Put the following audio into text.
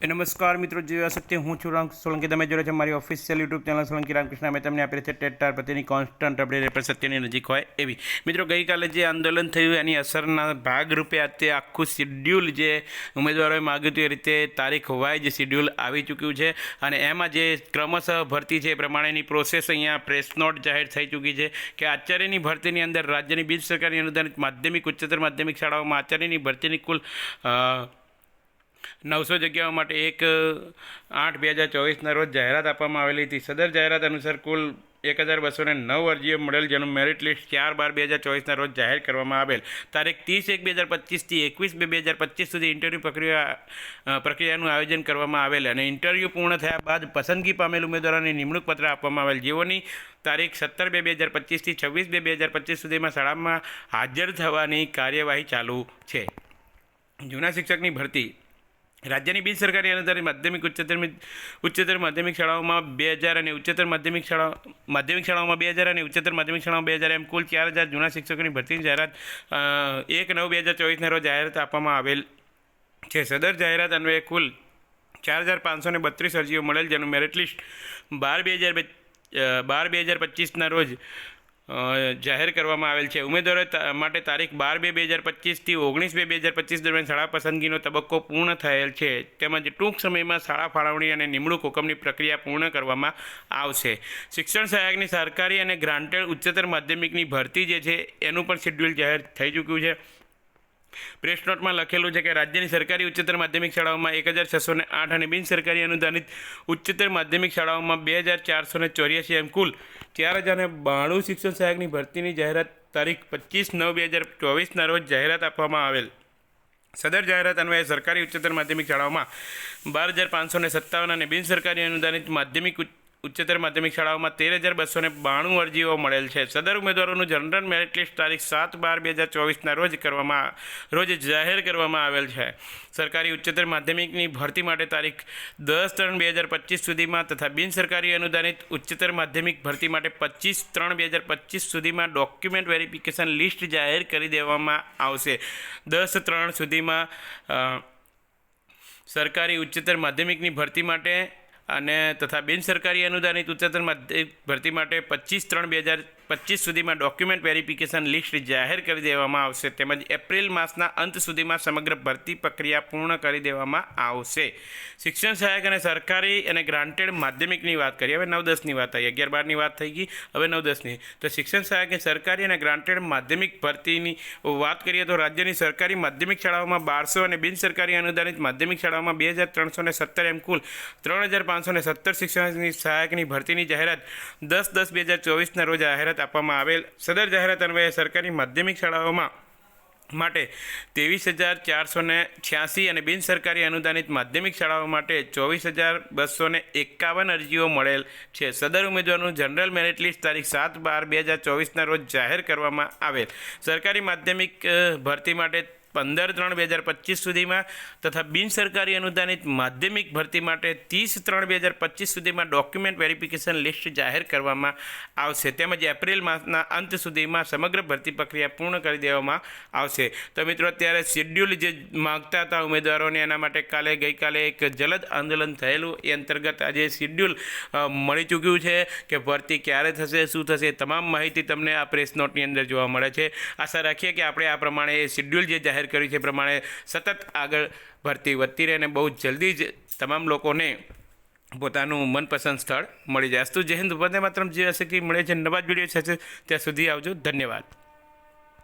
નમસ્કાર મિત્રો જેવા સત્ય હું છું સોલંકી. તમે જોડે છે મારી official YouTube channel Solanki Ramkrishna. અમે તમને આપી છે ટેટાર પ્રત્યેની કોન્સ્ટન્ટ અપડેટ પર સત્યની નજીક હોય એવી. મિત્રો, ગઈકાલે જે આંદોલન થયું, એની અસરના ભાગરૂપે આજે આખું શિડ્યુલ જે ઉમેદવારોએ માગ્યું હતું, એ રીતે તારીખ હોવાય જે શિડ્યુલ આવી ચૂક્યું છે. અને એમાં જે ક્રમશઃ ભરતી છે, એ પ્રમાણેની પ્રોસેસ અહીંયા પ્રેસ નોટ જાહેર થઈ ચૂકી છે કે આચાર્યની ભરતીની અંદર રાજ્યની બિન સરકારી અનુદાનિત માધ્યમિક, ઉચ્ચતર માધ્યમિક શાળાઓમાં આચાર્યની ભરતીની કુલ નવસો જગ્યાઓ માટે એક આઠ બે હજાર ચોવીસના રોજ જાહેરાત આપવામાં આવેલી હતી. સદર જાહેરાત અનુસાર કુલ એક હજાર બસો ને નવ અરજીઓ મળેલ, જેનું મેરિટ લિસ્ટ ચાર બાર બે હજાર ચોવીસના રોજ જાહેર કરવામાં આવેલ. તારીખ ત્રીસ એક બે હજાર પચીસથી એકવીસ બે બે હજાર પચીસ સુધી ઇન્ટરવ્યૂ પ્રક્રિયા પ્રક્રિયાનું આયોજન કરવામાં આવેલ અને ઇન્ટરવ્યૂ પૂર્ણ થયા બાદ પસંદગી પામેલ ઉમેદવારોને નિમણૂક પત્ર આપવામાં આવેલ. જેઓની તારીખ સત્તર બે બે હજાર પચીસથી છવ્વીસ બે બે હજાર પચીસ સુધીમાં શાળામાં હાજર થવાની કાર્યવાહી ચાલુ છે. જૂના શિક્ષકની ભરતી રાજ્યની બિન સરકારી અનુદાનિત માધ્યમિક, ઉચ્ચતર ઉચ્ચતર માધ્યમિક શાળાઓમાં બે હજાર અને ઉચ્ચતર માધ્યમિક શાળા, માધ્યમિક શાળાઓમાં બે હજાર અને ઉચ્ચતર માધ્યમિક શાળાઓમાં બે હજાર એમ કુલ ચાર હજાર જૂના શિક્ષકોની ભરતીની જાહેરાત એક નવ બે હજાર ચોવીસના રોજ જાહેરાત આપવામાં આવેલ છે. સદર જાહેરાત અન્વયે કુલ ચાર હજાર પાંચસો ને બત્રીસ અરજીઓ મળેલ, જેનું મેરિટ લિસ્ટ બાર બે હજાર બાર બે હજાર પચીસના રોજ જાહેર કરવામાં આવેલ છે. ઉમેદવારો માટે તારીખ બાર બે બે હજાર પચીસથી ઓગણીસ બે બે હજાર પચીસ દરમિયાન શાળા પસંદગીનો તબક્કો પૂર્ણ થયેલ છે. તેમજ ટૂંક સમયમાં શાળા ફાળવણી અને નિમણૂક હુકમની પ્રક્રિયા પૂર્ણ કરવામાં આવશે. શિક્ષણ સહાયકની સરકારી અને ગ્રાન્ટેડ ઉચ્ચતર માધ્યમિકની ભરતી જે છે, એનું પણ શેડ્યુલ જાહેર થઈ ચૂક્યું છે. પ્રેસ નોટમાં લખેલું છે કે રાજ્યની સરકારી ઉચ્ચતર માધ્યમિક શાળાઓમાં એક હજાર છસો આઠ અને બિન સરકારી અનુદાનિત ઉચ્ચતર માધ્યમિક શાળાઓમાં બે હજાર ચારસો ચોર્યાસી એમ કુલ ચાર હજાર બાણું શિક્ષણ સહાયકની ભરતીની જાહેરાત તારીખ પચીસ નવ બે હજાર ચોવીસના રોજ જાહેરાત આપવામાં આવેલ. સદર જાહેરાત અન્વયે સરકારી ઉચ્ચતર માધ્યમિક શાળાઓમાં બાર હજાર પાંચસો ને સત્તાવન અને બિન સરકારી અનુદાનિત માધ્યમિક ઉચ્ચતર માધ્યમિક શાળાઓમાં તેર હજાર બસો ને બાણું અરજીઓ મળેલ છે. સદર ઉમેદવારોનું જનરલ મેરિટ લિસ્ટ તારીખ સાત બાર બે હજાર ચોવીસના રોજ કરવામાં, રોજ જાહેર કરવામાં આવેલ છે. સરકારી ઉચ્ચતર માધ્યમિકની ભરતી માટે તારીખ દસ ત્રણ બે હજાર પચીસ સુધીમાં તથા બિન સરકારી અનુદાનિત ઉચ્ચતર માધ્યમિક ભરતી માટે પચીસ ત્રણ બે હજાર પચીસ સુધીમાં ડોક્યુમેન્ટ વેરિફિકેશન લિસ્ટ જાહેર કરી દેવામાં આવશે. દસ ત્રણ સુધીમાં સરકારી ઉચ્ચતર માધ્યમિકની ભરતી માટે અને તથા બિનસરકારી અનુદાનિત ઉચ્ચતર માધ્યમિક ભરતી માટે પચીસ ત્રણ બે હજાર પચીસ સુધીમાં ડોક્યુમેન્ટ વેરિફિકેશન લિસ્ટ જાહેર કરી દેવામાં આવશે તેમજ એપ્રિલ માસના અંત સુધીમાં સમગ્ર ભરતી પ્રક્રિયા પૂર્ણ કરી દેવામાં આવશે. શિક્ષણ સહાયક અને સરકારી અને ગ્રાન્ટેડ માધ્યમિકની વાત કરીએ. હવે નવ દસની વાત થઈ અગિયાર બારની વાત થઈ ગઈ. હવે નવ દસની તો શિક્ષણ સહાયક સરકારી અને ગ્રાન્ટેડ માધ્યમિક ભરતીની વાત કરીએ તો રાજ્યની સરકારી માધ્યમિક શાળાઓમાં બારસો અને બિન સરકારી અનુદાનિત માધ્યમિક શાળાઓમાં બે હજાર ત્રણસો ને સત્તર એમ કુલ ત્રણ હજાર પાંચસો ને સત્તર શિક્ષણની સહાયકની ભરતીની જાહેરાત દસ દસ બે હજાર ચોવીસના રોજ જાહેરાત આપવામાં આવેલ સદર જાહેરાત અન્વયે સરકારી માધ્યમિક શાળાઓમાં માટે ત્રેવીસ હજાર ચારસો છ્યાસી અને બિન સરકારી અનુદાનિત માધ્યમિક શાળાઓ માટે ચોવીસ હજાર બસો એકાવન અરજીઓ મળેલ છે. સદર ઉમેદવારનું જનરલ મેરિટ લિસ્ટ તારીખ સાત બાર બે હજાર ચોવીસના રોજ જાહેર કરવામાં આવેલ. સરકારી માધ્યમિક ભરતી માટે પંદર ત્રણ બે હજાર પચીસ સુધીમાં તથા બિનસરકારી અનુદાનિત માધ્યમિક ભરતી માટે ત્રીસ ત્રણ બે હજાર પચીસ સુધીમાં ડોક્યુમેન્ટ વેરિફિકેશન લિસ્ટ જાહેર કરવામાં આવશે. તેમજ એપ્રિલ માસના અંત સુધીમાં સમગ્ર ભરતી પ્રક્રિયા પૂર્ણ કરી દેવામાં આવશે. તો મિત્રો, અત્યારે શેડ્યુલ જે માગતા હતા ઉમેદવારોને, એના માટે કાલે ગઈકાલે એક જલદ આંદોલન થયેલું. એ અંતર્ગત આજે શેડ્યુલ મળી ચૂક્યું છે કે ભરતી ક્યારે થશે, શું થશે તમામ માહિતી તમને આ પ્રેસ નોટની અંદર જોવા મળે છે. આશા રાખીએ કે આપણે આ પ્રમાણે એ શેડ્યુલ જે જાહેર કર્યું છે પ્રમાણે સતત આગળ ભરતી વધતી રહે અને બહુ જલ્દી જ તમામ લોકોને પોતાનું મનપસંદ સ્થળ મળી જાય. અસ્તુ જય હિન્દ. વંદે માત્રમ. જે હશે કે મળે છે. નવા જ વીડિયો છે ત્યાં સુધી આવજો. ધન્યવાદ.